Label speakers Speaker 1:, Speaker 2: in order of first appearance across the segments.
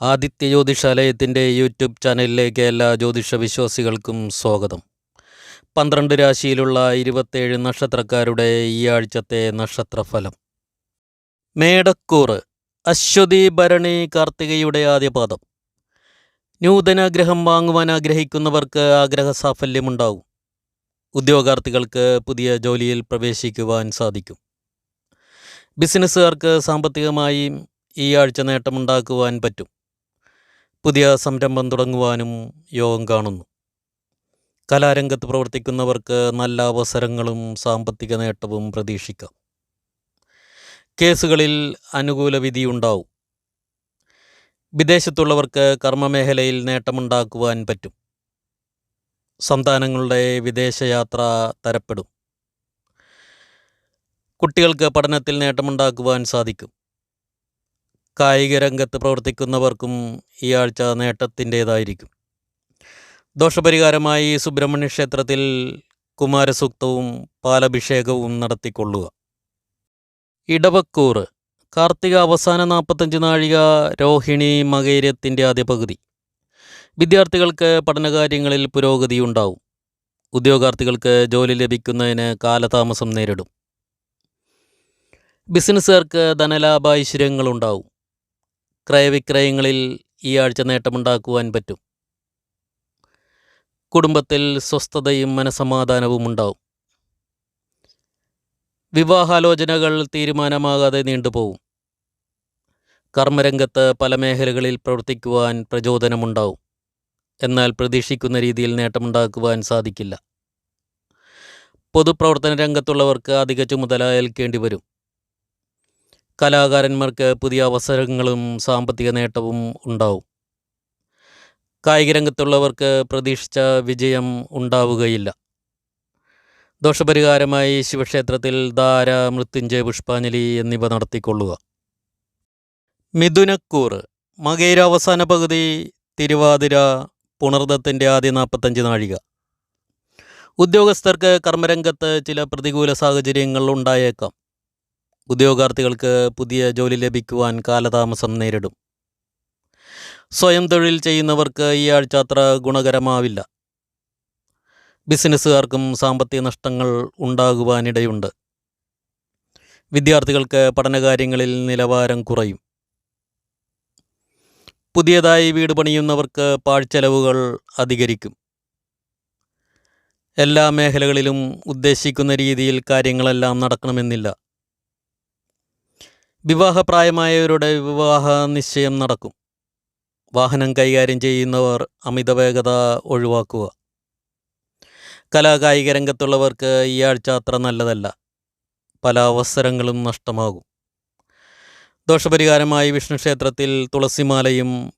Speaker 1: Aditya ജ്യോതിഷാലയത്തിന്റെ YouTube ചാനലിലേക്ക് എല്ലാ ജ്യോതിഷ വിശ്വാസികൾക്കും സ്വാഗതം. പന്ത്രണ്ട് രാശിയിലുള്ള ഇരുപത്തേഴ് നക്ഷത്രക്കാരുടെ ഈ ആഴ്ചത്തെ നക്ഷത്രഫലം. മേടക്കൂർ അശ്വതി ഭരണി കാർത്തികയുടെ ആദ്യപാദം. നൂതനാഗ്രഹം വാങ്ങുവാൻ ആഗ്രഹിക്കുന്നവർക്ക് ആഗ്രഹ സാഫല്യമുണ്ടാവും ഉദ്യോഗാർത്ഥികൾക്ക് പുതിയ ജോലിയിൽ പ്രവേശിക്കുവാൻ സാധിക്കും. ബിസിനസ്സുകാർക്ക് സാമ്പത്തികമായി ഈ ആഴ്ച നേട്ടമുണ്ടാക്കുവാൻ പറ്റും. പുതിയ സംരംഭം തുടങ്ങുവാനും യോഗം കാണുന്നു. കലാരംഗത്ത് പ്രവർത്തിക്കുന്നവർക്ക് നല്ല അവസരങ്ങളും സാമ്പത്തിക നേട്ടവും പ്രതീക്ഷിക്കാം. കേസുകളിൽ അനുകൂല വിധിയുണ്ടാവും. വിദേശത്തുള്ളവർക്ക് കർമ്മമേഖലയിൽ നേട്ടമുണ്ടാക്കുവാൻ പറ്റും. സന്താനങ്ങളുടെ വിദേശയാത്ര തരപ്പെടും. കുട്ടികൾക്ക് പഠനത്തിൽ നേട്ടമുണ്ടാക്കുവാൻ സാധിക്കും. കായിക രംഗത്ത് പ്രവർത്തിക്കുന്നവർക്കും ഈ ആഴ്ച നേട്ടത്തിന്റേതായിരിക്കും. ദോഷപരിഹാരമായി സുബ്രഹ്മണ്യ ക്ഷേത്രത്തിൽ കുമാരസൂക്തവും പാലഭിഷേകവും നടത്തിക്കൊള്ളുക. ഇടവക്കൂറ് കാർത്തിക അവസാന നാൽപ്പത്തഞ്ച് നാഴിക രോഹിണി മകേര്യത്തിന്റെ ആദ്യ പകുതി വിദ്യാർത്ഥികൾക്ക് പഠനകാര്യങ്ങളിൽ പുരോഗതി ഉണ്ടാവും ഉദ്യോഗാർത്ഥികൾക്ക് ജോലി ലഭിക്കുന്നതിന് കാലതാമസം നേരിടും. ബിസിനസ്സുകാർക്ക് ധനലാഭ ഐശ്വര്യങ്ങളുണ്ടാവും. ക്രയവിക്രയങ്ങളിൽ ഈ ആഴ്ച നേട്ടമുണ്ടാക്കുവാൻ പറ്റും. കുടുംബത്തിൽ സ്വസ്ഥതയും മനസമാധാനവും ഉണ്ടാവും. വിവാഹാലോചനകൾ തീരുമാനമാകാതെ നീണ്ടുപോകും കർമ്മരംഗത്ത് പല മേഖലകളിൽ പ്രവർത്തിക്കുവാൻ പ്രചോദനമുണ്ടാവും. എന്നാൽ പ്രതീക്ഷിക്കുന്ന രീതിയിൽ നേട്ടമുണ്ടാക്കുവാൻ സാധിക്കില്ല. പൊതുപ്രവർത്തന രംഗത്തുള്ളവർക്ക് അധിക ചുമതല ഏൽക്കേണ്ടി വരും. കലാകാരന്മാർക്ക് പുതിയ അവസരങ്ങളും സാമ്പത്തിക നേട്ടവും ഉണ്ടാവും. കായിക രംഗത്തുള്ളവർക്ക് പ്രതീക്ഷിച്ച വിജയം ഉണ്ടാവുകയില്ല. ദോഷപരിഹാരമായി ശിവക്ഷേത്രത്തിൽ ധാര മൃത്യുഞ്ജയ പുഷ്പാഞ്ജലി എന്നിവ നടത്തിക്കൊള്ളുക. മിഥുനക്കൂർ മകേര അവസാന പകുതി തിരുവാതിര പുണർദത്തിന്റെ ആദ്യ നാൽപ്പത്തഞ്ച് നാഴിക. ഉദ്യോഗസ്ഥർക്ക് കർമ്മരംഗത്ത് ചില പ്രതികൂല സാഹചര്യങ്ങൾ ഉണ്ടായേക്കാം. ഉദ്യോഗാർത്ഥികൾക്ക് പുതിയ ജോലി ലഭിക്കുവാൻ കാലതാമസം നേരിടും. സ്വയം തൊഴിൽ ചെയ്യുന്നവർക്ക് ഈ ആഴ്ച അത്ര ഗുണകരമാവില്ല. ബിസിനസ്സുകാർക്കും സാമ്പത്തിക നഷ്ടങ്ങൾ ഉണ്ടാകുവാനിടയുണ്ട്. വിദ്യാർത്ഥികൾക്ക് പഠനകാര്യങ്ങളിൽ നിലവാരം കുറയും. പുതിയതായി വീട് പണിയുന്നവർക്ക് പാഴ്ചെലവുകൾ അധികരിക്കും. എല്ലാ മേഖലകളിലും ഉദ്ദേശിക്കുന്ന രീതിയിൽ കാര്യങ്ങളെല്ലാം നടക്കണമെന്നില്ല. വിവാഹപ്രായമായവരുടെ വിവാഹ നിശ്ചയം നടക്കും. വാഹനം കൈകാര്യം ചെയ്യുന്നവർ അമിത വേഗത ഒഴിവാക്കുക. കലാകായിക രംഗത്തുള്ളവർക്ക് ഈ ആഴ്ച അത്ര നല്ലതല്ല. പല അവസരങ്ങളും നഷ്ടമാകും. ദോഷപരിഹാരമായി വിഷ്ണു ക്ഷേത്രത്തിൽ തുളസിമാലയും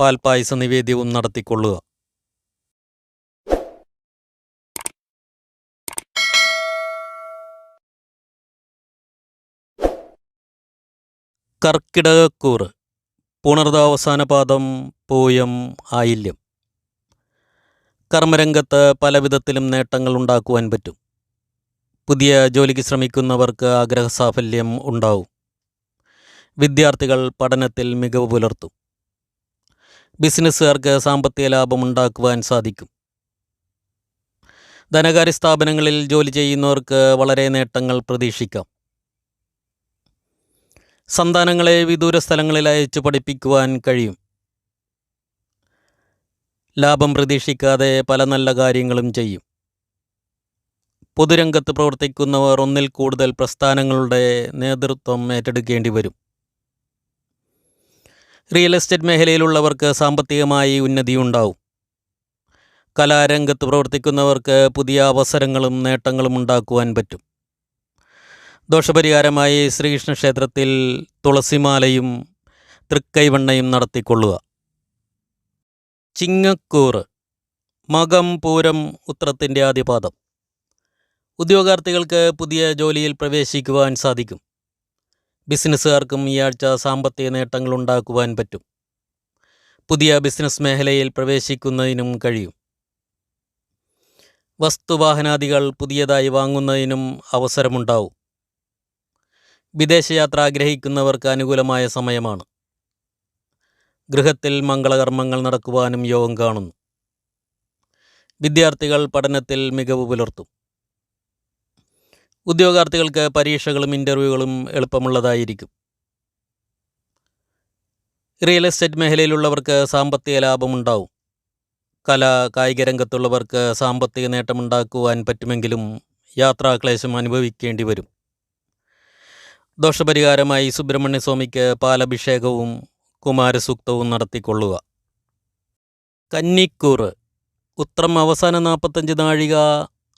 Speaker 1: പാൽപായസ നിവേദ്യവും നടത്തിക്കൊള്ളുക. കർക്കിടകക്കൂറ് പുണർദാവസാന പാദം പൂയം ആയില്യം. കർമ്മരംഗത്ത് പല വിധത്തിലും നേട്ടങ്ങൾ ഉണ്ടാക്കുവാൻ പറ്റും. പുതിയ ജോലിക്ക് ശ്രമിക്കുന്നവർക്ക് ആഗ്രഹ സാഫല്യം ഉണ്ടാവും. വിദ്യാർത്ഥികൾ പഠനത്തിൽ മികവ് പുലർത്തും. ബിസിനസ്സുകാർക്ക് സാമ്പത്തിക ലാഭം ഉണ്ടാക്കുവാൻ സാധിക്കും. ധനകാര്യ സ്ഥാപനങ്ങളിൽ ജോലി ചെയ്യുന്നവർക്ക് വളരെ നേട്ടങ്ങൾ പ്രതീക്ഷിക്കാം. സന്താനങ്ങളെ വിദൂര സ്ഥലങ്ങളിൽ അയച്ചു പഠിപ്പിക്കുവാൻ കഴിയും. ലാഭം പ്രതീക്ഷിക്കാതെ പല നല്ല കാര്യങ്ങളും ചെയ്യും. പൊതുരംഗത്ത് പ്രവർത്തിക്കുന്നവർ ഒന്നിൽ കൂടുതൽ പ്രസ്ഥാനങ്ങളുടെ നേതൃത്വം ഏറ്റെടുക്കേണ്ടി വരും. റിയൽ എസ്റ്റേറ്റ് മേഖലയിലുള്ളവർക്ക് സാമ്പത്തികമായി ഉന്നതിയുണ്ടാവും കലാരംഗത്ത് പ്രവർത്തിക്കുന്നവർക്ക് പുതിയ അവസരങ്ങളും നേട്ടങ്ങളും ഉണ്ടാക്കുവാൻ പറ്റും. ദോഷപരിഹാരമായി ശ്രീകൃഷ്ണ ക്ഷേത്രത്തിൽ തുളസിമാലയും തൃക്കൈവണ്ണയും നടത്തിക്കൊള്ളുക. ചിങ്ങക്കൂറ് മകം പൂരം ഉത്രത്തിന്റെ ആദ്യപാദം. ഉദ്യോഗാർത്ഥികൾക്ക് പുതിയ ജോലിയിൽ പ്രവേശിക്കുവാൻ സാധിക്കും. ബിസിനസ്സുകാർക്കും ഈ ആഴ്ച സാമ്പത്തിക നേട്ടങ്ങൾ ഉണ്ടാക്കുവാൻ പറ്റും. പുതിയ ബിസിനസ് മേഖലയിൽ പ്രവേശിക്കുന്നതിനും കഴിയും. വസ്തുവാഹനാദികൾ പുതിയതായി വാങ്ങുന്നതിനും അവസരമുണ്ടാവും. വിദേശയാത്ര ആഗ്രഹിക്കുന്നവർക്ക് അനുകൂലമായ സമയമാണ്. ഗൃഹത്തിൽ മംഗളകർമ്മങ്ങൾ നടക്കുവാനും യോഗം കാണുന്നു. വിദ്യാർത്ഥികൾ പഠനത്തിൽ മികവ് പുലർത്തും. ഉദ്യോഗാർത്ഥികൾക്ക് പരീക്ഷകളും ഇന്റർവ്യൂകളും എളുപ്പമുള്ളതായിരിക്കും. റിയൽ എസ്റ്റേറ്റ് മേഖലയിലുള്ളവർക്ക് സാമ്പത്തിക ലാഭമുണ്ടാവും. കല കായിക രംഗത്തുള്ളവർക്ക് സാമ്പത്തിക നേട്ടമുണ്ടാക്കുവാൻ പറ്റുമെങ്കിലും യാത്രാക്ലേശം അനുഭവിക്കേണ്ടി വരും. ദോഷപരിഹാരമായി സുബ്രഹ്മണ്യസ്വാമിക്ക് പാലഭിഷേകവും കുമാരസൂക്തവും നടത്തിക്കൊള്ളുക. കന്നിക്കൂറ് ഉത്രം അവസാന നാൽപ്പത്തഞ്ച് നാഴിക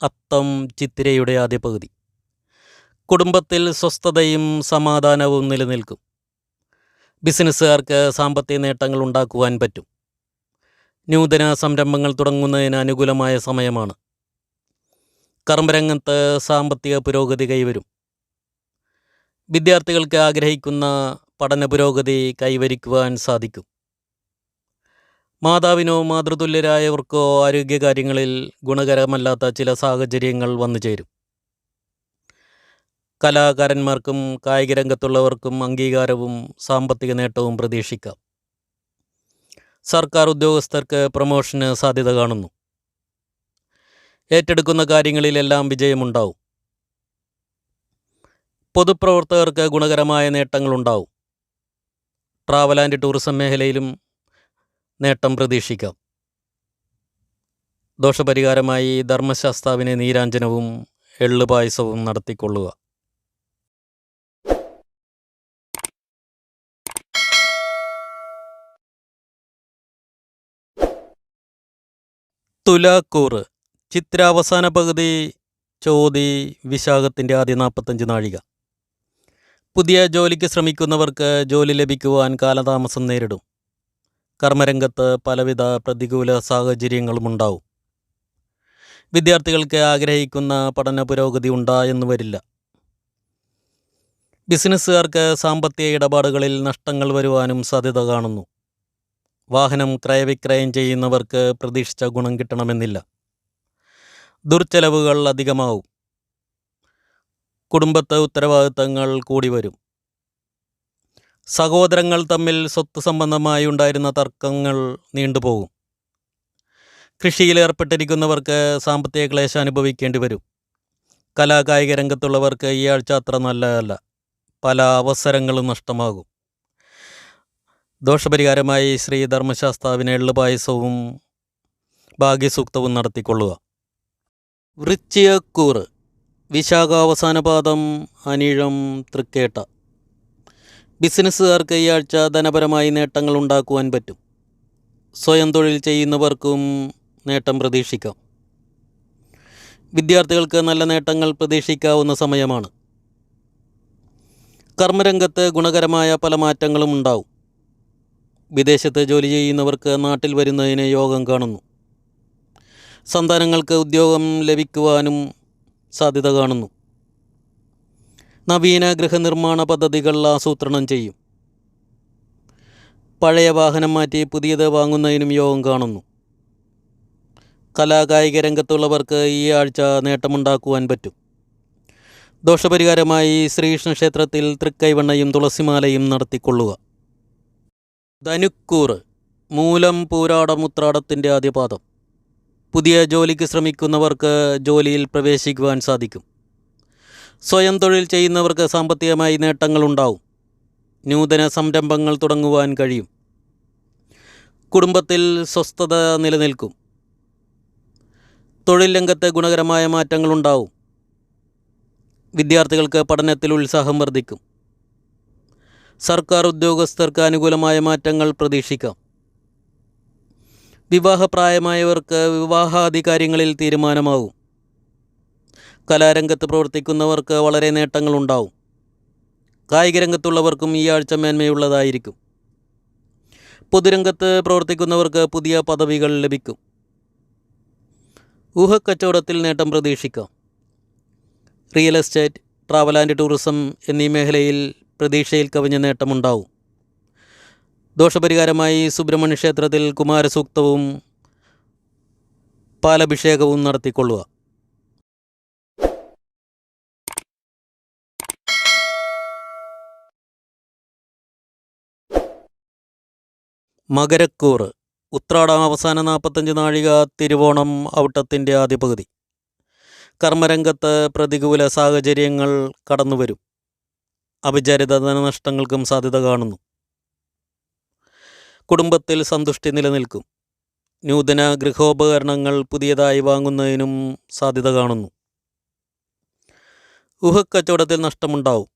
Speaker 1: അത്തം ചിത്തിരയുടെ ആദ്യ പകുതി. കുടുംബത്തിൽ സ്വസ്ഥതയും സമാധാനവും നിലനിൽക്കും. ബിസിനസ്സുകാർക്ക് സാമ്പത്തിക നേട്ടങ്ങൾ ഉണ്ടാക്കുവാൻ പറ്റും. നൂതന സംരംഭങ്ങൾ തുടങ്ങുന്നതിന് അനുകൂലമായ സമയമാണ്. കർമ്മരംഗത്ത് സാമ്പത്തിക പുരോഗതി കൈവരും. വിദ്യാർത്ഥികൾക്ക് ആഗ്രഹിക്കുന്ന പഠന പുരോഗതി കൈവരിക്കുവാൻ സാധിക്കും. മാതാവിനോ മാതൃതുല്യരായവർക്കോ ആരോഗ്യകാര്യങ്ങളിൽ ഗുണകരമല്ലാത്ത ചില സാഹചര്യങ്ങൾ വന്നു ചേരും. കലാകാരന്മാർക്കും കായിക രംഗത്തുള്ളവർക്കും അംഗീകാരവും സാമ്പത്തിക നേട്ടവും പ്രതീക്ഷിക്കാം. സർക്കാർ ഉദ്യോഗസ്ഥർക്ക് പ്രമോഷന് സാധ്യത കാണുന്നു. ഏറ്റെടുക്കുന്ന കാര്യങ്ങളിലെല്ലാം വിജയമുണ്ടാവും. പൊതുപ്രവർത്തകർക്ക് ഗുണകരമായ നേട്ടങ്ങളുണ്ടാവും. ട്രാവൽ ആൻഡ് ടൂറിസം മേഖലയിലും നേട്ടം പ്രതീക്ഷിക്കാം. ദോഷപരിഹാരമായി ധർമ്മശാസ്താവിനെ നീരാഞ്ജനവും എള്ളുപായസവും നടത്തിക്കൊള്ളുക. തുലാക്കൂറ് ചിത്രാവസാന പകുതി ചോതി വിശാഖത്തിന്റെ ആദ്യ നാൽപ്പത്തഞ്ച് നാഴിക. പുതിയ ജോലിക്ക് ശ്രമിക്കുന്നവർക്ക് ജോലി ലഭിക്കുവാൻ കാലതാമസം നേരിടും. കർമ്മരംഗത്ത് പലവിധ പ്രതികൂല സാഹചര്യങ്ങളും ഉണ്ടാവും. വിദ്യാർത്ഥികൾക്ക് ആഗ്രഹിക്കുന്ന പഠന പുരോഗതി ഉണ്ടായെന്ന് വരില്ല. ബിസിനസ്സുകാർക്ക് സാമ്പത്തിക ഇടപാടുകളിൽ നഷ്ടങ്ങൾ വരുവാനും സാധ്യത കാണുന്നു. വാഹനം ക്രയവിക്രയം ചെയ്യുന്നവർക്ക് പ്രതീക്ഷിച്ച ഗുണം കിട്ടണമെന്നില്ല. ദുർച്ചെലവുകൾ അധികമാവും. കുടുംബത്തെ ഉത്തരവാദിത്തങ്ങൾ കൂടി വരും. സഹോദരങ്ങൾ തമ്മിൽ സ്വത്ത് സംബന്ധമായി ഉണ്ടായിരുന്ന തർക്കങ്ങൾ നീണ്ടുപോകും കൃഷിയിൽ ഏർപ്പെട്ടിരിക്കുന്നവർക്ക് സാമ്പത്തിക ക്ലേശം അനുഭവിക്കേണ്ടി വരും. കലാകായിക രംഗത്തുള്ളവർക്ക് ഈ ആഴ്ച അത്ര നല്ലതല്ല. പല അവസരങ്ങളും നഷ്ടമാകും. ദോഷപരിഹാരമായി ശ്രീ ധർമ്മശാസ്താവിന് എള്ളുപായസവും ഭാഗ്യസൂക്തവും നടത്തിക്കൊള്ളുക. വൃശ്ചിയക്കൂറ് വിശാഖ അവസാന പാദം അനിഴം തൃക്കേട്ട. ബിസിനസ്സുകാർക്ക് ഈ ആഴ്ച ധനപരമായി നേട്ടങ്ങൾ ഉണ്ടാക്കുവാൻ പറ്റും. സ്വയം തൊഴിൽ ചെയ്യുന്നവർക്കും നേട്ടം പ്രതീക്ഷിക്കാം. വിദ്യാർത്ഥികൾക്ക് നല്ല നേട്ടങ്ങൾ പ്രതീക്ഷിക്കാവുന്ന സമയമാണ്. കർമ്മരംഗത്ത് ഗുണകരമായ പല മാറ്റങ്ങളും ഉണ്ടാവും. വിദേശത്ത് ജോലി ചെയ്യുന്നവർക്ക് നാട്ടിൽ വരുന്നതിന് യോഗം കാണുന്നു. സന്താനങ്ങൾക്ക് ഉദ്യോഗം ലഭിക്കുവാനും സാധ്യത കാണുന്നു. നവീന ഗൃഹനിർമ്മാണ പദ്ധതികൾ ആസൂത്രണം ചെയ്യും. പഴയ വാഹനം മാറ്റി പുതിയത് വാങ്ങുന്നതിനും യോഗം കാണുന്നു. കലാകായിക രംഗത്തുള്ളവർക്ക് ഈ ആഴ്ച നേട്ടമുണ്ടാക്കുവാൻ പറ്റും. ദോഷപരിഹാരമായി ശ്രീകൃഷ്ണ ക്ഷേത്രത്തിൽ തൃക്കൈവണ്ണയും തുളസിമാലയും നടത്തിക്കൊള്ളുക. ധനുക്കൂറ് മൂലം പൂരാടമുത്രാടത്തിന്റെ ആദ്യപാദം. പുതിയ ജോലിക്ക് ശ്രമിക്കുന്നവർക്ക് ജോലിയിൽ പ്രവേശിക്കുവാൻ സാധിക്കും. സ്വയം തൊഴിൽ ചെയ്യുന്നവർക്ക് സാമ്പത്തികമായി നേട്ടങ്ങളുണ്ടാവും നൂതന സംരംഭങ്ങൾ തുടങ്ങുവാൻ കഴിയും. കുടുംബത്തിൽ സ്വസ്ഥത നിലനിൽക്കും. തൊഴിൽ രംഗത്ത് ഗുണകരമായ മാറ്റങ്ങളുണ്ടാവും വിദ്യാർത്ഥികൾക്ക് പഠനത്തിൽ ഉത്സാഹം വർദ്ധിക്കും. സർക്കാർ ഉദ്യോഗസ്ഥർക്ക് അനുകൂലമായ മാറ്റങ്ങൾ പ്രതീക്ഷിക്കാം. വിവാഹപ്രായമായവർക്ക് വിവാഹാധികാര്യങ്ങളിൽ തീരുമാനമാവും. കലാരംഗത്ത് പ്രവർത്തിക്കുന്നവർക്ക് വളരെ നേട്ടങ്ങളുണ്ടാവും. കായിക രംഗത്തുള്ളവർക്കും ഈ ആഴ്ച മേന്മയുള്ളതായിരിക്കും. പൊതുരംഗത്ത് പ്രവർത്തിക്കുന്നവർക്ക് പുതിയ പദവികൾ ലഭിക്കും. ഊഹക്കച്ചവടത്തിൽ നേട്ടം പ്രതീക്ഷിക്കാം. Real estate travel and tourism എന്നീ മേഖലയിൽ പ്രതീക്ഷയിൽ കവിഞ്ഞ നേട്ടമുണ്ടാവും. ദോഷപരിഹാരമായി സുബ്രഹ്മണ്യ ക്ഷേത്രത്തിൽ കുമാരസൂക്തവും പാലഭിഷേകവും നടത്തിക്കൊള്ളുക. മകരക്കൂറ് ഉത്രാടം അവസാന നാൽപ്പത്തഞ്ച് നാഴിക തിരുവോണം ഔട്ടത്തിന്റെ ആദ്യ പകുതി കർമ്മരംഗത്ത് പ്രതികൂല സാഹചര്യങ്ങൾ കടന്നുവരും. അവിചാരിത ധനനഷ്ടങ്ങൾക്കും സാധ്യത കാണുന്നു. കുടുംബത്തിൽ സന്തുഷ്ടി നിലനിൽക്കും. നൂതന ഗൃഹോപകരണങ്ങൾ പുതിയതായി വാങ്ങുന്നതിനും സാധ്യത കാണുന്നു. ഊഹക്കച്ചവടത്തിൽ നഷ്ടമുണ്ടാവും.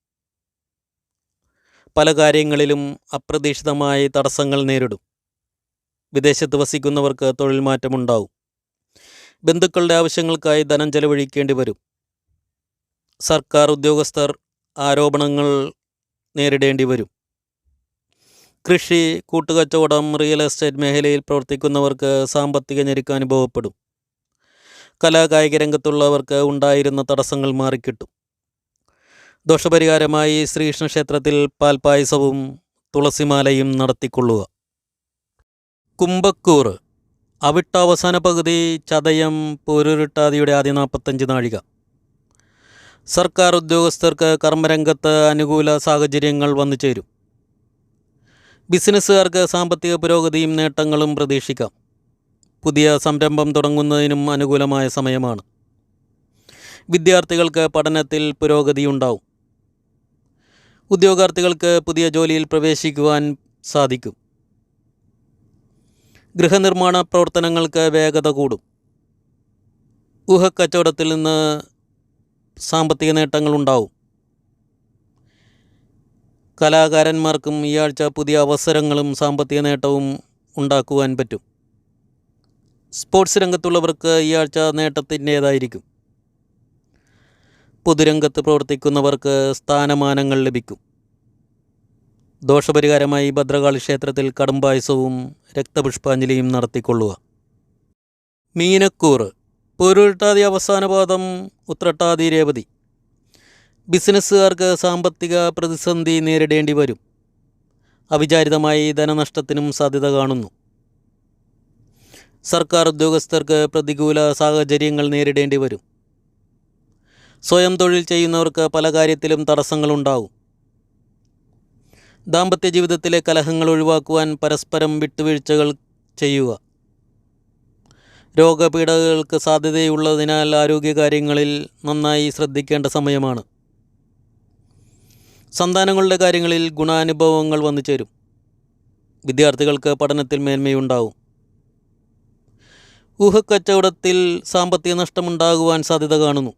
Speaker 1: പല കാര്യങ്ങളിലും അപ്രതീക്ഷിതമായി തടസ്സങ്ങൾ നേരിടും. വിദേശത്ത് വസിക്കുന്നവർക്ക് തൊഴിൽ മാറ്റമുണ്ടാവും. ബന്ധുക്കളുടെ ആവശ്യങ്ങൾക്കായി ധനം ചെലവഴിക്കേണ്ടി വരും. സർക്കാർ ഉദ്യോഗസ്ഥർ ആരോപണങ്ങൾ നേരിടേണ്ടി വരും. കൃഷി കൂട്ടുകച്ചവടം റിയൽ എസ്റ്റേറ്റ് മേഖലയിൽ പ്രവർത്തിക്കുന്നവർക്ക് സാമ്പത്തിക ഞെരുക്കം അനുഭവപ്പെടും. കലാകായിക രംഗത്തുള്ളവർക്ക് ഉണ്ടായിരുന്ന തടസ്സങ്ങൾ മാറിക്കിട്ടും. ദോഷപരിഹാരമായി ശ്രീകൃഷ്ണ ക്ഷേത്രത്തിൽ പാൽപായസവും തുളസിമാലയും നടത്തിക്കൊള്ളുക. കുംഭക്കൂർ അവിട്ട അവസാന പകുതി ചതയം പോരുരുട്ടാതിയുടെ ആദ്യ നാൽപ്പത്തഞ്ച് നാഴിക. സർക്കാർ ഉദ്യോഗസ്ഥർക്ക് കർമ്മരംഗത്ത് അനുകൂല സാഹചര്യങ്ങൾ വന്നു ചേരും ബിസിനസ്സുകാർക്ക് സാമ്പത്തിക പുരോഗതിയും നേട്ടങ്ങളും പ്രതീക്ഷിക്കാം. പുതിയ സംരംഭം തുടങ്ങുന്നതിനും അനുകൂലമായ സമയമാണ്. വിദ്യാർത്ഥികൾക്ക് പഠനത്തിൽ പുരോഗതിയുണ്ടാവും. ഉദ്യോഗാർത്ഥികൾക്ക് പുതിയ ജോലിയിൽ പ്രവേശിക്കുവാൻ സാധിക്കും. ഗൃഹനിർമ്മാണ പ്രവർത്തനങ്ങൾക്ക് വേഗത കൂടും. ഊഹക്കച്ചവടത്തിൽ നിന്ന് സാമ്പത്തിക നേട്ടങ്ങളുണ്ടാവും കലാകാരന്മാർക്കും ഈ ആഴ്ച പുതിയ അവസരങ്ങളും സാമ്പത്തിക നേട്ടവും ഉണ്ടാക്കുവാൻ പറ്റും. സ്പോർട്സ് രംഗത്തുള്ളവർക്ക് ഈ ആഴ്ച നേട്ടത്തിന്റേതായിരിക്കും. പൊതുരംഗത്ത് പ്രവർത്തിക്കുന്നവർക്ക് സ്ഥാനമാനങ്ങൾ ലഭിക്കും. ദോഷപരിഹാരമായി ഭദ്രകാളി ക്ഷേത്രത്തിൽ കടുംപായസവും രക്തപുഷ്പാഞ്ജലിയും നടത്തിക്കൊള്ളുക. മീനക്കൂറ് പൊരുട്ടാതി അവസാന പാദം ഉത്രട്ടാതി രേവതി. ബിസിനസ്സുകാർക്ക് സാമ്പത്തിക പ്രതിസന്ധി നേരിടേണ്ടി വരും. അവിചാരിതമായി ധനനഷ്ടത്തിനും സാധ്യത കാണുന്നു. സർക്കാർ ഉദ്യോഗസ്ഥർക്ക് പ്രതികൂല സാഹചര്യങ്ങൾ നേരിടേണ്ടി വരും. സ്വയം തൊഴിൽ ചെയ്യുന്നവർക്ക് പല കാര്യത്തിലും തടസ്സങ്ങളുണ്ടാവും. ദാമ്പത്യ ജീവിതത്തിലെ കലഹങ്ങൾ ഒഴിവാക്കുവാൻ പരസ്പരം വിട്ടുവീഴ്ചകൾ ചെയ്യുക. രോഗപീഠകൾക്ക് സാധ്യതയുള്ളതിനാൽ ആരോഗ്യകാര്യങ്ങളിൽ നന്നായി ശ്രദ്ധിക്കേണ്ട സമയമാണ്. സന്താനങ്ങളുടെ കാര്യങ്ങളിൽ ഗുണാനുഭവങ്ങൾ വന്നു ചേരും. വിദ്യാർത്ഥികൾക്ക് പഠനത്തിൽ മേന്മയുണ്ടാവും. ഊഹക്കച്ചവടത്തിൽ സാമ്പത്തിക നഷ്ടമുണ്ടാകുവാൻ സാധ്യത കാണുന്നു.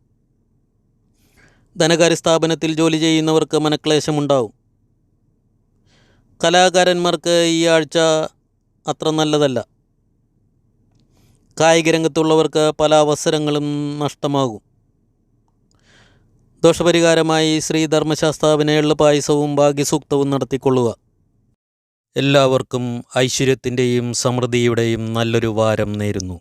Speaker 1: ധനകാര്യ സ്ഥാപനത്തിൽ ജോലി ചെയ്യുന്നവർക്ക് മനക്ലേശമുണ്ടാവും. കലാകാരന്മാർക്ക് ഈ ആഴ്ച അത്ര നല്ലതല്ല. കായിക രംഗത്തുള്ളവർക്ക് പല അവസരങ്ങളും നഷ്ടമാകും. ദോഷപരിഹാരമായി ശ്രീ ധർമ്മശാസ്താവിനെ എള്ളുപായസവും ഭാഗ്യസൂക്തവും നടത്തിക്കൊള്ളുക. എല്ലാവർക്കും ഐശ്വര്യത്തിന്റെയും സമൃദ്ധിയുടെയും നല്ലൊരു വാരം നേരുന്നു.